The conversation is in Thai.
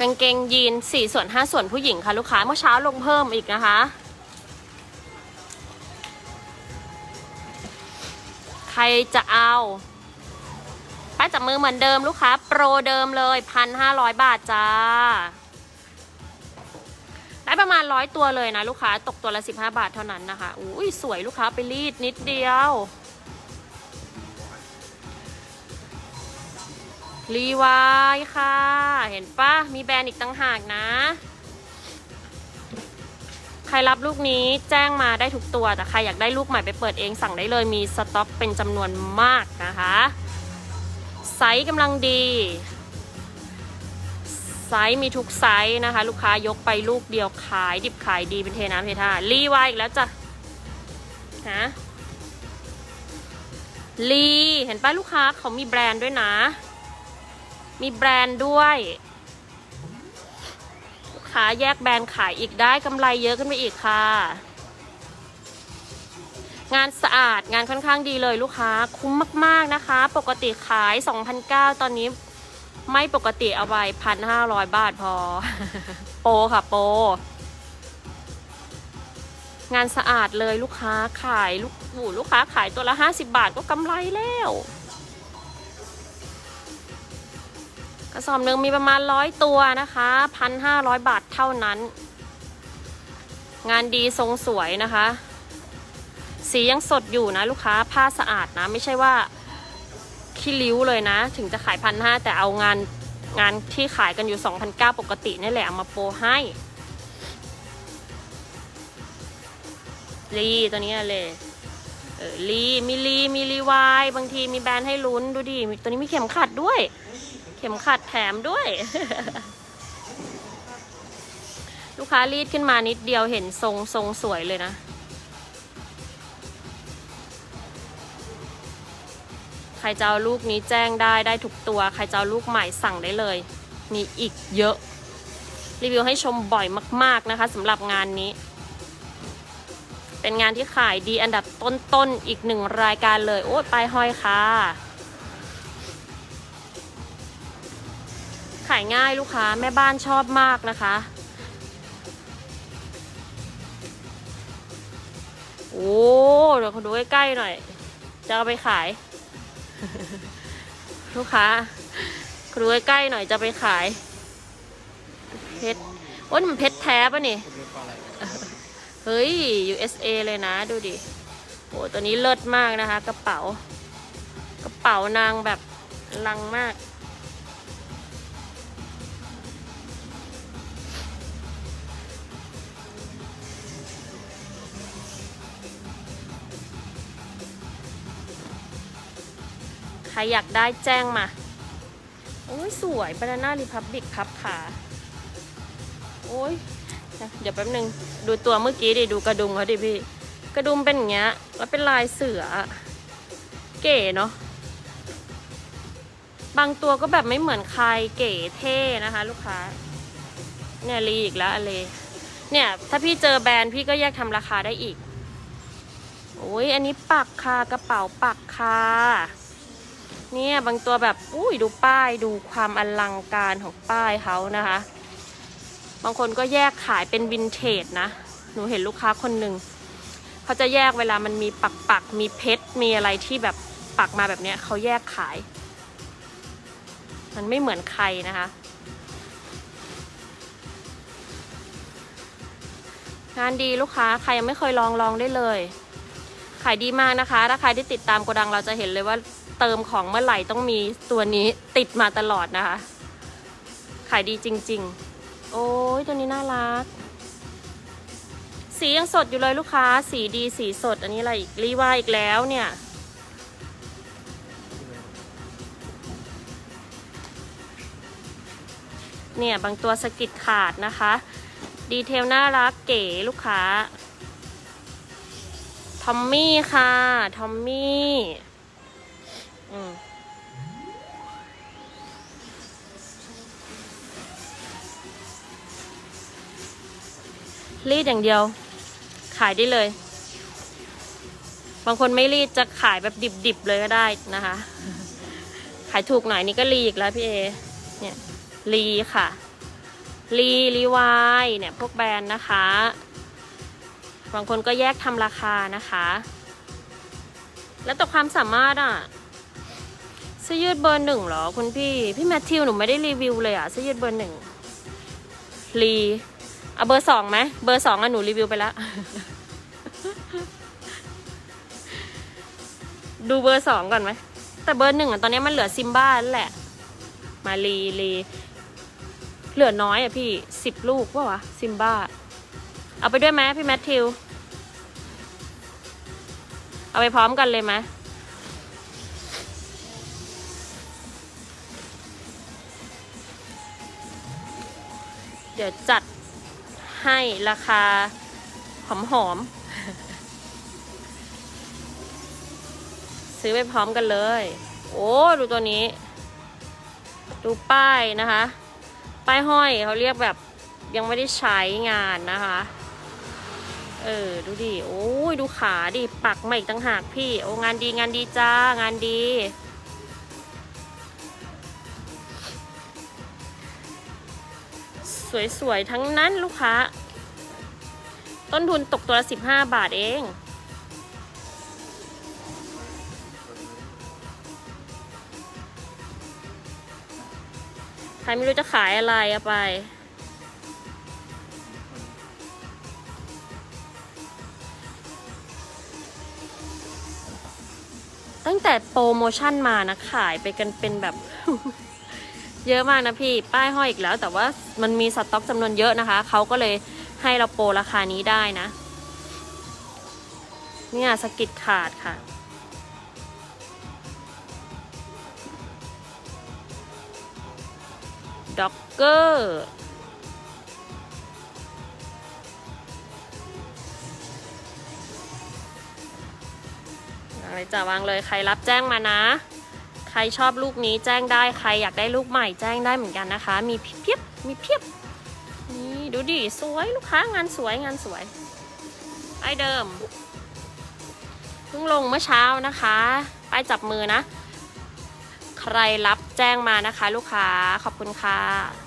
กางเกงยีน4ส่วน5ส่วนผู้หญิงค่ะลูกค้าเมื่อเช้าลงเพิ่มอีกนะคะ ใครจะเอาป้ายจับมือเหมือนเดิมลูกค้า โปรเดิมเลยพันห้าร้อยบาทจ้า ได้ประมาณร้อยตัวเลยนะลูกค้าตกตัวละ15บาทเท่านั้นนะคะอุ้ยสวยลูกค้าไปรีดนิดเดียว รีวายค่ะ เห็นปะมีแบรนด์อีกตั้งหากนะ ใครรับลูกนี้แจ้งมาได้ทุกตัว แต่ใครอยากได้ลูกใหม่ไปเปิดเองสั่งได้เลยมีสต็อกเป็นจำนวนมากนะคะ ไซส์กำลังดี ไซส์มีทุกไซส์นะคะ ลูกค้ายกไปลูกเดียวขาย ดิบขายดีเป็นเทน้ำเทท่ารีวายอีกแล้วจ้ะฮะลีเห็นป้าลูกค้าเขามีแบรนด์ด้วยนะ มีแบรนด์ด้วยลูกค้าแยกแบรนด์ขายอีกได้กำไรเยอะขึ้นไปอีกค่ะ งานสะอาดงานค่อนข้างดีเลยลูกค้าคุ้มมากๆนะคะ ปกติขาย2,009ตอนนี้ไม่ปกติเอาไปพันห้าร้อยบาทพอ โปค่ะโป งานสะอาดเลยลูกค้าขายลูกหูลูกค้าขายตัวละห้าสิบาทก็กำไรแล้ว กระสอบหนึ่งมีประมาณร้อยตัวนะคะพันห้าร้อยบาทเท่านั้น งานดีทรงสวยนะคะ สียังสดอยู่นะลูกค้าผ้าสะอาดนะ ไม่ใช่ว่าขี้ริ้วเลยนะ ถึงจะขายพันห้าแต่เอางานงานที่ขายกันอยู่ 2,009ปกตินี่แหละเอามาโปรให้ลีตัวนี้เลยเออลีมีลีมีรีวายบางทีมีแบรนด์ให้ลุ้นดูดิมีตัวนี้มีเข็มขัดด้วย ข็มขัดแถมด้วย ลูกค้ารีดขึ้นมานิดเดียวเห็นทรงทรงสวยเลยนะ ใครจะเอาลูกนี้แจ้งได้ได้ทุกตัว ใครจะเอาลูกใหม่สั่งได้เลย มีอีกเยอะ รีวิวให้ชมบ่อยมาก ๆนะคะสำหรับงานนี้ เป็นงานที่ขายดีอันดับต้นๆอีกหนึ่งรายการเลย โอ้ยปลายห้อยค่ะายง่ายลูกค้าแม่บ้านชอบมากนะคะ โอ้เดี๋ยวเขาดูใกล้ๆหน่อย จะเอาไปขาย ลูกค้าครูใกล้ๆหน่อยจะไปขายเพชรโอ้ยมันเพชรแท้ปะนี่เฮ้ย USA เลยนะดูดิโอ้ตัวนี้เลิศมากนะคะ กระเป๋า กระเป๋านางแบบลังมาก ครอยากได้แจ้งมาโอ้ยสวย Banana Republic พับขาโอ้ยเดี๋ยวแป๊บนึง ดูตัวเมื่อกี้ดิ ดูกระดุมเขาดิพี่ กระดุมเป็นอย่างเงี้ย แล้วเป็นลายเสือ เก๋เนาะบางตัวก็แบบไม่เหมือนใครเก๋เท่นะคะ ลูกค้า เนี่ยรีอีกแล้วอะไรเนี่ย ถ้าพี่เจอแบรนด์พี่ก็แยกทำราคาได้อีก โอ้ยอันนี้ปักคากระเป๋าปักคา เนี่ยบางตัวแบบอุ้ยดูป้ายดูความอลังการของป้ายเขานะคะ บางคนก็แยกขายเป็นวินเทจนะ หนูเห็นลูกค้าคนหนึ่งเขาจะแยกเวลามันมีปักปักมีเพชรมีอะไรที่แบบปักมาแบบเนี้ยเขาแยกขาย มันไม่เหมือนใครนะคะงานดีลูกค้าใครยังไม่เคยลองลองได้เลย ขายดีมากนะคะ ถ้าใครที่ติดตามโกดังเราจะเห็นเลยว่า เติมของเมื่อไหร่ต้องมีตัวนี้ติดมาตลอดนะคะ ขายดีจริง ๆ โอ้ยตัวนี้น่ารัก สียังสดอยู่เลยลูกค้า สีดีสีสด อันนี้อะไรอีกรีวาอีกแล้วเนี่ยเนี่ยบางตัวสกิดขาดนะคะ ดีเทลน่ารักเก๋ลูกค้า ทอมมี่ค่ะ ทอมมี่ อืมรีดอย่างเดียว ขายได้เลย บางคนไม่รีดจะขายแบบดิบๆเลยก็ได้นะคะ ขายถูกหน่อยนี่ก็รีอีกแล้วพี่เอ เนี่ยรีค่ะรีรีวายเนี่ยพวกแบรนด์นะคะ บางคนก็แยกทำราคานะคะ แล้วแต่ความสามารถอะ เสื้อยืดเบอร์หนึ่งเหรอคุณพี่ พี่แมทธิวหนูไม่ได้รีวิวเลยอะเสื้อยืดเบอร์หนึ่งรีเอาเบอร์สองไหมเบอร์สองอะหนูรีวิวไปแล้วดูเบอร์สองก่อนไหมแต่เบอร์หนึ่งอะตอนนี้มันเหลือซิมบ้าแล้วแหละ มารีรีเหลือน้อยอะพี่สิบลูกว่าวะซิมบ้า เอาไปด้วยไหมพี่แมทธิว เอาไปพร้อมกันเลยไหม เดี๋ยวจัดให้ราคาหอมหอมๆซื้อไปพร้อมกันเลย โอ้ ดูตัวนี้ ดูป้ายนะคะ ป้ายห้อยเขาเรียกแบบยังไม่ได้ใช้งานนะคะ เออ ดูดิ โอ้ยดูขาดิ ปักมาอีกตั้งหากพี่ โอ้งานดีงานดีจ้า งานดี สวยๆ ทั้งนั้นลูกค้า ต้นทุนตกตัวละสิบห้าบาทเอง ใครไม่รู้จะขายอะไรอาไปตั้งแต่โปรโมชั่นมานะขายไปกันเป็นแบบ เยอะมากนะพี่ ป้ายห้อยอีกแล้ว แต่ว่ามันมีสต็อกจำนวนเยอะนะคะ เขาก็เลยให้เราโปรราคานี้ได้นะ เนี่ยสกิดขาดค่ะ ด็อกเกอร์อะไรจะวางเลยใครรับแจ้งมานะ ใครชอบลูกนี้แจ้งได้ใครอยากได้ลูกใหม่แจ้งได้เหมือนกันนะคะ มีเพียบมีเพียบนี่ดูดิสวยลูกค้างานสวยงานสวยไอเดิมเพิ่งลงเมื่อเช้านะคะป้ายจับมือนะ ใครรับแจ้งมานะคะ ลูกค้าขอบคุณค่ะ